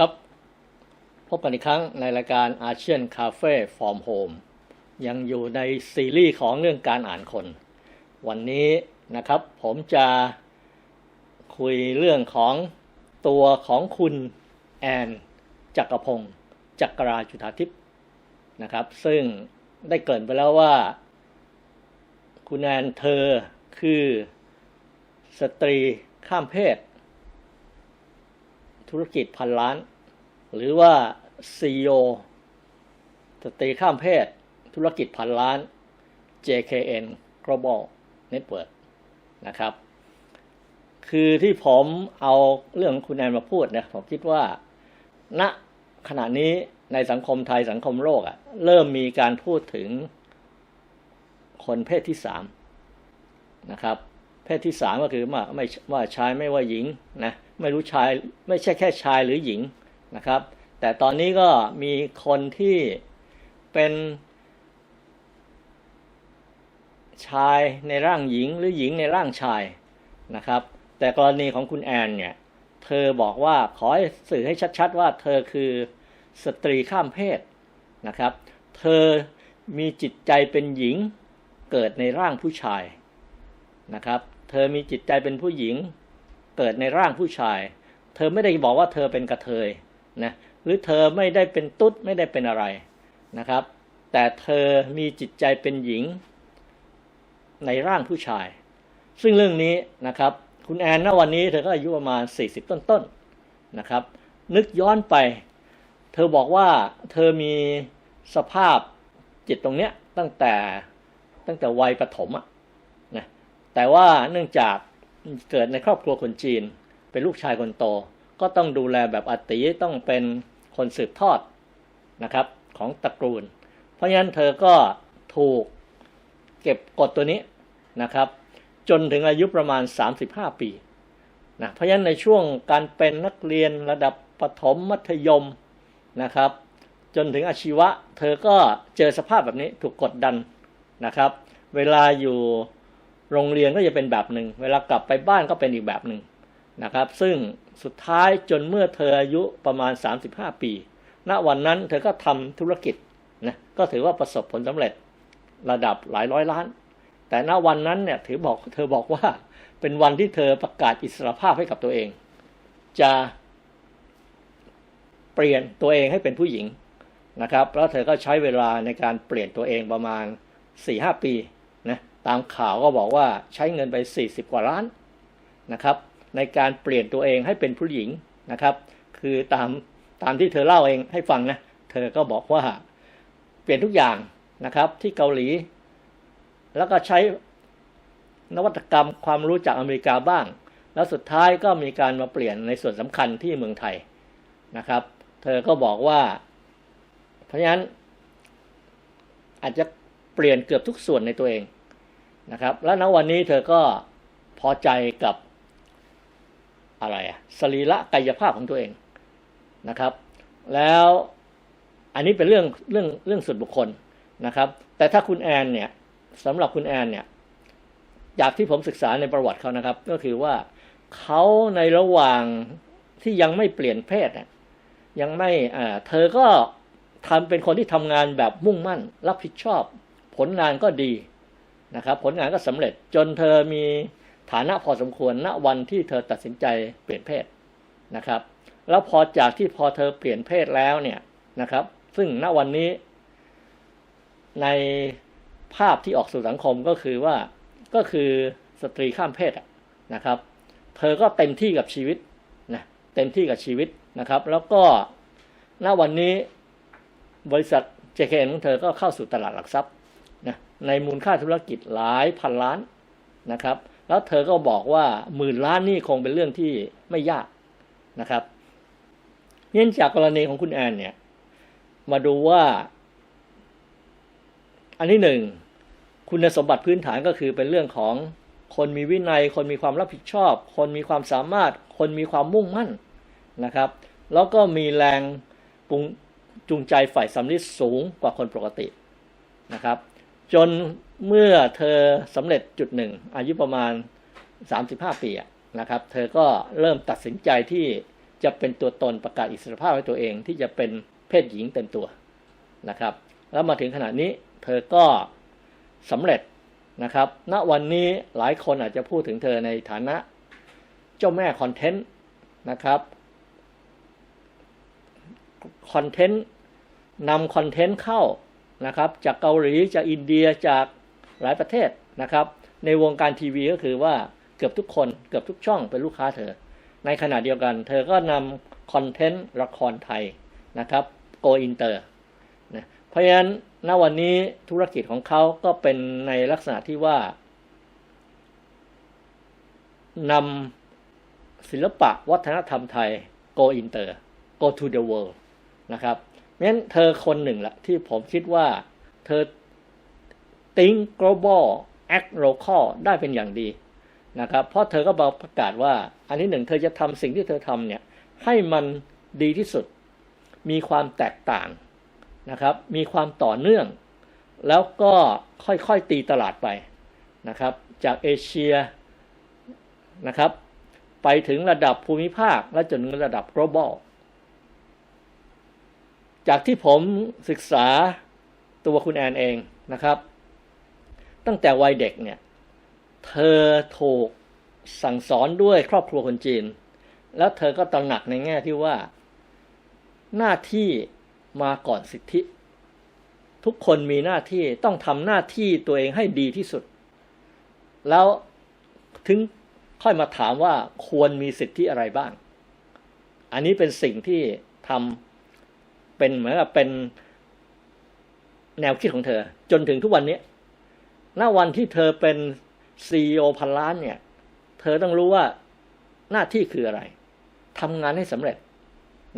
ครับกันอีกครั้งในรายการอาเซียนคาเฟ่ฟอร์มโฮมยังอยู่ในซีรีส์ของเรื่องการอ่านคน วันนี้นะครับผมจะคุยเรื่องของตัวของคุณแอนจักรพงศ์จักราจุธาทิพย์นะครับ ซึ่งได้เกริ่นไปแล้วว่า คุณแอนเธอคือสตรีข้ามเพศ ธุรกิจพันล้าน หรือว่า CEO สตรีข้ามเพศ ธุรกิจพันล้าน JKN Global Network นะครับ คือที่ผมเอาเรื่องคุณแอนมาพูดเนี่ยผมคิดว่าณขณะนี้ในสังคมไทยสังคมโลกอะ่ะเริ่มมีการพูดถึงคนเพศที่สามนะครับ เพศที่สามก็คือว่าไม่ว่าชายไม่ว่าหญิงนะ ไม่รู้ชายไม่ใช่แค่ชายหรือหญิงนะครับ แต่ตอนนี้ก็มีคนที่เป็นชายในร่างหญิงหรือหญิงในร่างชายนะครับ แต่กรณีของคุณแอนเนี่ยเธอบอกว่าขอให้สื่อให้ชัดๆว่าเธอคือสตรีข้ามเพศนะครับ เธอมีจิตใจเป็นหญิงเกิดในร่างผู้ชายนะครับ เธอมีจิตใจเป็นผู้หญิง เกิดในร่างผู้ชาย เธอไม่ได้บอกว่าเธอเป็นกระเทยนะหรือเธอไม่ได้เป็นตุ๊ดไม่ได้เป็นอะไรนะครับ แต่เธอมีจิตใจเป็นหญิง ในร่างผู้ชาย ซึ่งเรื่องนี้นะครับ คุณแอนณวันนี้เธอก็อายุประมาณ 40 ต้นๆนนะครับ นึกย้อนไป เธอบอกว่าเธอมีสภาพจิตตรงเนี้ยตั้งแต่ตั้งแต่วัยประถมอะนะแต่ว่าเนื่องจาก เกิดในครอบครัวคนจีน เป็นลูกชายคนโต ก็ต้องดูแลแบบอติต้องเป็นคนสืบทอดนะครับของตระกูล เพราะฉะนั้นเธอก็ถูกเก็บกดตัวนี้นะครับ จนถึงอายุประมาณ 35 ปีนะเพราะฉะนั้นในช่วงการเป็นนักเรียนระดับประถมมัธยมนะครับ จนถึงอาชีวะ เธอก็เจอสภาพแบบนี้ถูกกดดันนะครับ เวลาอยู่ โรงเรียนก็จะเป็นแบบหนึ่ง เวลากลับไปบ้านก็เป็นอีกแบบหนึ่งนะครับ ซึ่งสุดท้ายจนเมื่อเธออายุประมาณ 35 ปี ณ วันนั้นเธอก็ทำธุรกิจนะก็ถือว่าประสบผลสำเร็จระดับหลายร้อยล้าน แต่ณวันนั้นเนี่ยถือบอกเธอบอกว่าเป็นวันที่เธอประกาศอิสรภาพให้กับตัวเอง จะเปลี่ยนตัวเองให้เป็นผู้หญิงนะครับ แล้วเธอก็ใช้เวลาในการเปลี่ยนตัวเองประมาณ4-5ปี ตามข่าวก็บอกว่าใช้เงินไป 40 กว่าล้านนะครับในการเปลี่ยนตัวเองให้เป็นผู้หญิงนะครับคือตามตามที่เธอเล่าเองให้ฟังนะเธอก็บอกว่าเปลี่ยนทุกอย่างนะครับที่เกาหลี แล้วก็ใช้นวัตกรรมความรู้จากอเมริกาบ้าง แล้วสุดท้ายก็มีการมาเปลี่ยนในส่วนสำคัญที่เมืองไทยนะครับ เธอก็บอกว่า เพราะฉะนั้นอาจจะเปลี่ยนเกือบทุกส่วนในตัวเอง นะครับ แล้วณวันนี้เธอก็พอใจกับอะไรอะสรีระกายภาพของตัวเองนะครับ แล้วอันนี้เป็นเรื่องเรื่องเรื่องส่วนบุคคลนะครับ แต่ถ้าคุณแอนเนี่ยสำหรับคุณแอนเนี่ยจากที่ผมศึกษาในประวัติเขานะครับ ก็คือว่าเขาในระหว่างที่ยังไม่เปลี่ยนเพศเนี่ยยังไม่อ่าเธอก็ทำเป็นคนที่ทำงานแบบมุ่งมั่น รับผิดชอบ ผลงานก็ดี นะครับผลงานก็สำเร็จจนเธอมีฐานะพอสมควรณวันที่เธอตัดสินใจเปลี่ยนเพศนะครับ แล้วพอจากที่พอเธอเปลี่ยนเพศแล้วเนี่ยนะครับ ซึ่งณวันนี้ ในภาพที่ออกสู่สังคมก็คือว่าก็คือสตรีข้ามเพศนะครับ เธอก็เต็มที่กับชีวิตนะเต็มที่กับชีวิตนะครับ แล้วก็ณวันนี้บริษัท JKN ของเธอก็เข้าสู่ตลาดหลักทรัพย์ นะในมูลค่าธุรกิจหลายพันล้านนะครับ แล้วเธอก็บอกว่าหมื่นล้านนี่คงเป็นเรื่องที่ไม่ยากนะครับเนื่องจากกรณีของคุณแอนเนี่ย มาดูว่า อันที่หนึ่งคุณสมบัติพื้นฐานก็คือเป็นเรื่องของคนมีวินัย คนมีความรับผิดชอบ คนมีความสามารถ คนมีความมุ่งมั่นนะครับ แล้วก็มีแรงปุงจูงใจฝ่ายสำนึกสูงกว่าคนปกตินะครับ จนเมื่อเธอสำเร็จจุดหนึ่ง อายุประมาณ 35 ปีนะครับ เธอก็เริ่มตัดสินใจที่จะเป็นตัวตนประกาศอิสรภาพให้ตัวเองที่จะเป็นเพศหญิงเต็มตัวนะครับ แล้วมาถึงขณะนี้เธอก็สำเร็จนะครับ ณ วันนี้หลายคนอาจจะพูดถึงเธอในฐานะเจ้าแม่คอนเทนต์นะครับ คอนเทนต์นำคอนเทนต์เข้า นะครับ จากเกาหลีจากอินเดียจากหลายประเทศนะครับ ในวงการทีวีก็คือว่าเกือบทุกคนเกือบทุกช่องเป็นลูกค้าเธอ ในขณะเดียวกัน เธอก็นำคอนเทนต์ละครไทยนะครับโกอินเตอร์นะเพราะฉะนั้นณวันนี้ธุรกิจของเขาก็เป็นในลักษณะที่ว่านำศิลปะวัฒนธรรมไทย go inter go to the world นะครับ งั้นเธอคนหนึ่งแหละที่ผมคิดว่าเธอ think global act local ได้เป็นอย่างดีนะครับ เพราะเธอก็บอกประกาศว่า อันที่หนึ่งเธอจะทำสิ่งที่เธอทำเนี่ยให้มันดีที่สุด มีความแตกต่างนะครับ มีความต่อเนื่อง แล้วก็ค่อยๆตีตลาดไปนะครับ จากเอเชียนะครับ ไปถึงระดับภูมิภาคและจนถึงระดับ global จากที่ผมศึกษาตัวคุณแอนเองนะครับ ตั้งแต่วัยเด็กเนี่ย เธอถูกสั่งสอนด้วยครอบครัวคนจีน แล้วเธอก็ตระหนักในแง่ที่ว่า หน้าที่มาก่อนสิทธิ ทุกคนมีหน้าที่ต้องทำหน้าที่ตัวเองให้ดีที่สุด แล้วถึงค่อยมาถามว่าควรมีสิทธิอะไรบ้าง อันนี้เป็นสิ่งที่ทำ เป็นเหมือนกับเป็นแนวคิดของเธอ จนถึงทุกวันนี้ณวันที่เธอเป็นซีอพันล้านเนี่ย เธอต้องรู้ว่าหน้าที่คืออะไรทำงานให้สำเร็จ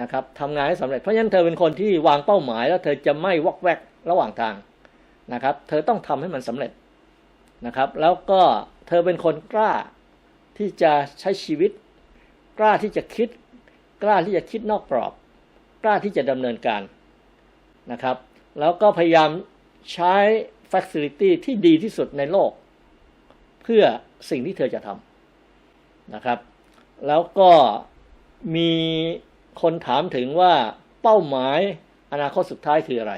นะครับทำงานให้สำเร็จ เพราะฉะนั้นเธอเป็นคนที่วางเป้าหมาย แล้วเธอจะไม่วอกแวกระหว่างทางนะครับ เธอต้องทำให้มันสำเร็จนะครับ แล้วก็เธอเป็นคนกล้าที่จะใช้ชีวิต กล้าที่จะคิด กล้าที่จะคิดนอกกรอบ ล้าที่จะดำเนินการนะครับ แล้วก็พยายามใช้ facility ที่ดีที่สุดในโลก เพื่อสิ่งที่เธอจะทำนะครับ แล้วก็มีคนถามถึงว่าเป้าหมายอนาคตสุดท้ายคืออะไร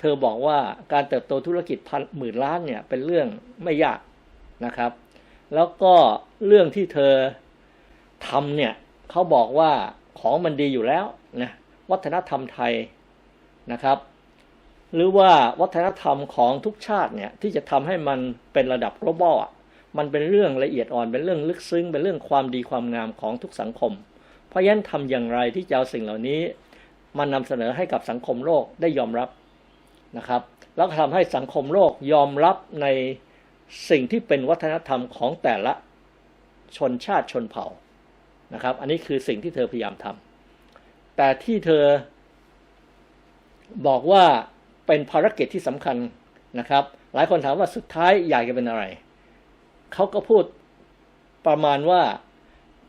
เธอบอกว่าการเติบโตธุรกิจพันหมื่นล้านเนี่ยเป็นเรื่องไม่ยากนะครับ แล้วก็เรื่องที่เธอทำเนี่ยเขาบอกว่าของมันดีอยู่แล้วนะ วัฒนธรรมไทยนะครับ หรือว่าวัฒนธรรมของทุกชาติเนี่ยที่จะทำให้มันเป็นระดับ global อะมันเป็นเรื่องละเอียดอ่อนเป็นเรื่องลึกซึ้ง เป็นเรื่องความดีความงามของทุกสังคม เพราะฉะนั้นทำอย่างไรที่จะเอาสิ่งเหล่านี้มานำเสนอให้กับสังคมโลกได้ยอมรับนะครับ แล้วก็ทำให้สังคมโลกยอมรับในสิ่งที่เป็นวัฒนธรรมของแต่ละชนชาติชนเผ่านะครับ อันนี้คือสิ่งที่เธอพยายามทำ แต่ที่เธอบอกว่าเป็นภารกิจที่สำคัญนะครับ หลายคนถามว่าสุดท้ายอยากจะเป็นอะไร เขาก็พูดประมาณว่า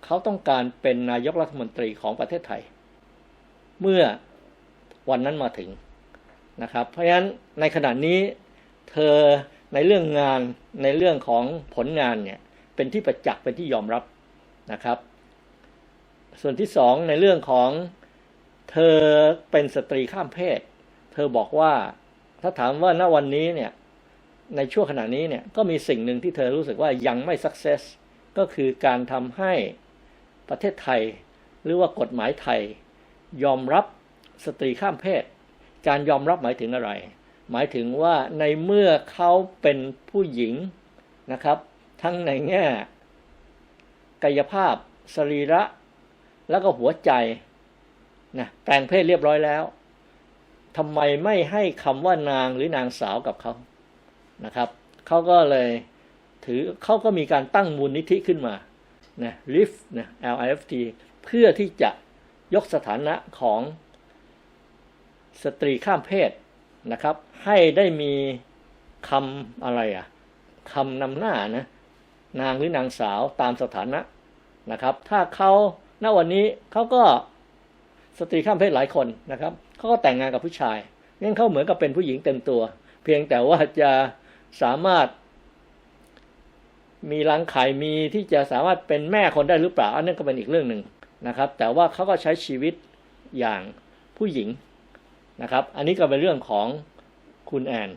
เขาต้องการเป็นนายกรัฐมนตรีของประเทศไทย เมื่อวันนั้นมาถึงนะครับ เพราะฉะนั้นในขณะนี้เธอในเรื่องงานในเรื่องของผลงานเนี่ยเป็นที่ประจักษ์เป็นที่ยอมรับนะครับ ส่วนที่สองในเรื่องของ เธอเป็นสตรีข้ามเพศ เธอบอกว่าถ้าถามว่าณวันนี้เนี่ยในช่วงขณะนี้เนี่ยก็มีสิ่งหนึ่งที่เธอรู้สึกว่ายังไม่สักเซสก็คือการทำให้ประเทศไทย หรือว่ากฎหมายไทย ยอมรับสตรีข้ามเพศ การยอมรับหมายถึงอะไร หมายถึงว่าในเมื่อเขาเป็นผู้หญิงนะครับ ทั้งในแง่กายภาพ สรีระ แล้วก็หัวใจ นะแปลงเพศเรียบร้อยแล้วทำไมไม่ให้คำว่านางหรือนางสาวกับเขานะครับเขาก็เลยถือเขาก็มีการตั้งมูลนิธิขึ้นมานะ LIFT นะ LIFT เพื่อที่จะยกสถานะของสตรีข้ามเพศนะครับ ให้ได้มีคำอะไรอะคำนำหน้านะนางหรือนางสาวตามสถานะนะครับ ถ้าเขาณวันนี้เขาก็ สตรีข้ามเพศหลายคนนะครับเขาก็แต่งงานกับผู้ชายงั้นเขาเหมือนกับเป็นผู้หญิงเต็มตัว เพียงแต่ว่าจะสามารถ มีรังไข่มีที่จะสามารถเป็นแม่คนได้หรือเปล่าอันนั้นก็เป็นอีกเรื่องหนึ่งนะครับ แต่ว่าเขาก็ใช้ชีวิตอย่างผู้หญิงนะครับ อันนี้ก็เป็นเรื่องของคุณแอน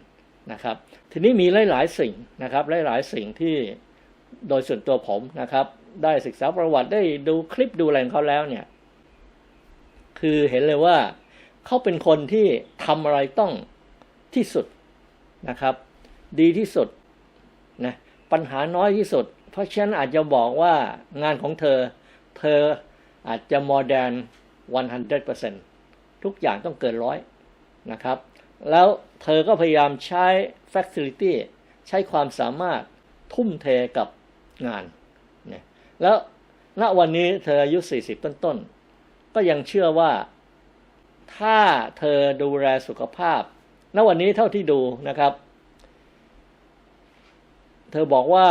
นะครับ ทีนี้มีหลาย ๆ สิ่งนะครับ หลาย ๆ สิ่งที่โดยส่วนตัวผมนะครับ ได้ศึกษาประวัติได้ดูคลิปดูอะไรของเขาแล้วเนี่ย คือเห็นเลยว่าเขาเป็นคนที่ทำอะไรต้องที่สุดนะครับ ดีที่สุดนะปัญหาน้อยที่สุด เพราะฉะนั้นอาจจะบอกว่างานของเธอ เธออาจจะ more than 100%ทุกอย่างต้องเกินร้อยนะครับ แล้วเธอก็พยายามใช้ facility ใช้ความสามารถทุ่มเทกับงานเนี่ยแล้วณวันนี้เธออายุ 40 ต้นๆ ก็ยังเชื่อว่า ถ้าเธอดูแลสุขภาพ ณวันนี้เท่าที่ดูนะครับ เธอบอกว่า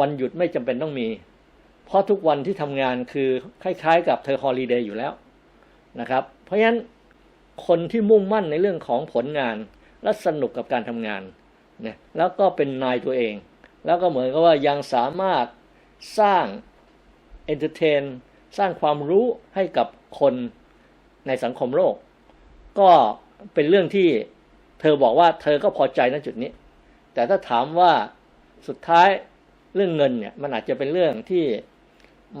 วันหยุดไม่จำเป็นต้องมี เพราะทุกวันที่ทำงานคือคล้ายๆ กับเธอฮอลิเดย์อยู่แล้วนะครับ เพราะฉะนั้นคนที่มุ่งมั่นในเรื่องของผลงาน และสนุกกับการทำงานเนี่ยแล้วก็เป็นนายตัวเอง แล้วก็เหมือนกับว่ายังสามารถสร้างเอนเตอร์เทน สร้างความรู้ให้กับคนในสังคมโลก ก็เป็นเรื่องที่เธอบอกว่าเธอก็พอใจณจุดนี้ แต่ถ้าถามว่าสุดท้ายเรื่องเงินเนี่ยมันอาจจะเป็นเรื่องที่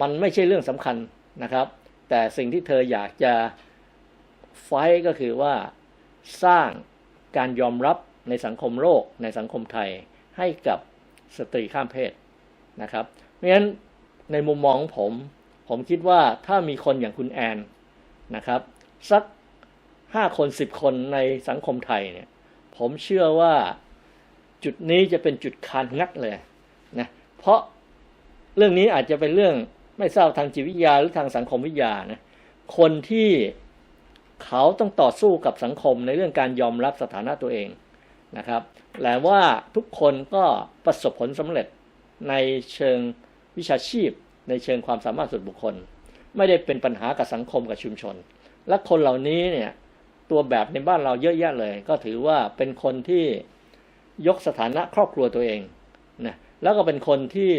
มันไม่ใช่เรื่องสำคัญนะครับ แต่สิ่งที่เธออยากจะไฟก็คือว่าสร้างการยอมรับในสังคมโลกในสังคมไทยให้กับสตรีข้ามเพศนะครับ เพราะฉะนั้นในมุมมองของผม ผมคิดว่าถ้ามีคนอย่างคุณแอนนะครับ สักห้าคนสิบคนในสังคมไทยเนี่ย ผมเชื่อว่าจุดนี้จะเป็นจุดคานงัดเลยนะเพราะเรื่องนี้อาจจะเป็นเรื่องไม่ทราบทางจิตวิทยาหรือทางสังคมวิทยานะคนที่เขาต้องต่อสู้กับสังคมในเรื่องการยอมรับสถานะตัวเองนะครับแต่ว่าทุกคนก็ประสบผลสำเร็จในเชิงวิชาชีพ ในเชิงความสามารถส่วนบุคคล ไม่ได้เป็นปัญหากับสังคมกับชุมชน และคนเหล่านี้เนี่ยตัวแบบในบ้านเราเยอะแยะเลย ก็ถือว่าเป็นคนที่ยกสถานะครอบครัวตัวเองนะแล้วก็เป็นคนที่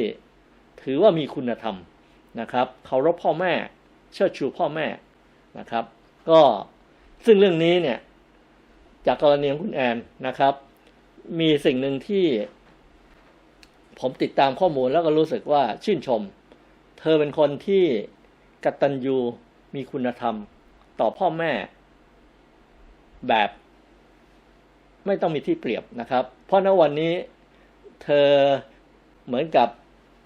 ถือว่ามีคุณธรรมนะครับเคารพพ่อแม่ เชิดชูพ่อแม่นะครับ ก็ซึ่งเรื่องนี้เนี่ยจากกรณีของคุณแอนนะครับ มีสิ่งหนึ่งที่ผมติดตามข้อมูลแล้วก็รู้สึกว่าชื่นชม เธอเป็นคนที่กตัญญูมีคุณธรรม ต่อพ่อแม่ แบบ ไม่ต้องมีที่เปรียบนะครับ เพราะณวันนี้เธอเหมือนกับ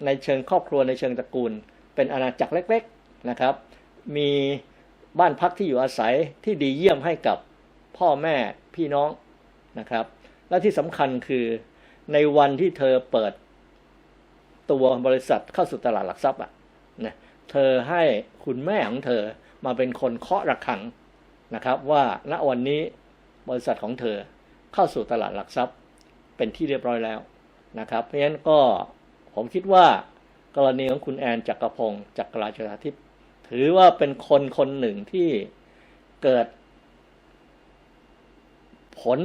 ในเชิงครอบครัวในเชิงตระกูล เป็นอาณาจักรเล็ก ๆนะครับ มีบ้านพักที่อยู่อาศัยที่ดีเยี่ยมให้กับพ่อแม่พี่น้องนะครับ และที่สำคัญคือในวันที่เธอเปิดตัวบริษัทเข้าสู่ตลาดหลักทรัพย์อะ นะเธอให้คุณแม่ของเธอมาเป็นคนเคาะระฆังนะครับ ว่าณวันนี้บริษัทของเธอเข้าสู่ตลาดหลักทรัพย์เป็นที่เรียบร้อยแล้วนะครับ เพราะฉะนั้นก็ผมคิดว่ากรณีของคุณแอนจักรพงศ์จักรราชาทิพย์ถือว่าเป็นคนคนหนึ่งที่เกิด ผล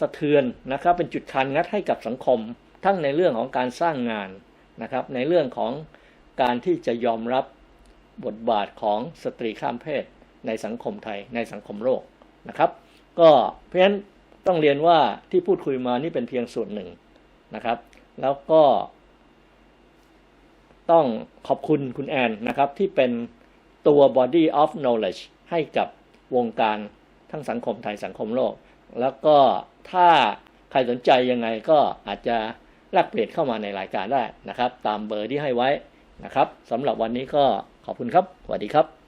สะเทือนนะครับ เป็นจุดคันงัดให้กับสังคม ทั้งในเรื่องของการสร้างงานนะครับ ในเรื่องของ การที่จะยอมรับบทบาทของสตรีข้ามเพศในสังคมไทยในสังคมโลกนะครับ ก็เพราะฉะนั้นต้องเรียนว่าที่พูดคุยมานี่เป็นเพียงส่วนหนึ่งนะครับ แล้วก็ต้องขอบคุณคุณแอนนะครับ ที่เป็นตัว body of knowledge ให้กับวงการทั้งสังคมไทยสังคมโลก แล้วก็ถ้าใครสนใจยังไงก็อาจจะแลกเปลี่ยนเข้ามาในรายการได้นะครับ ตามเบอร์ที่ให้ไว้ นะครับสำหรับวันนี้ก็ขอบคุณครับสวัสดีครับ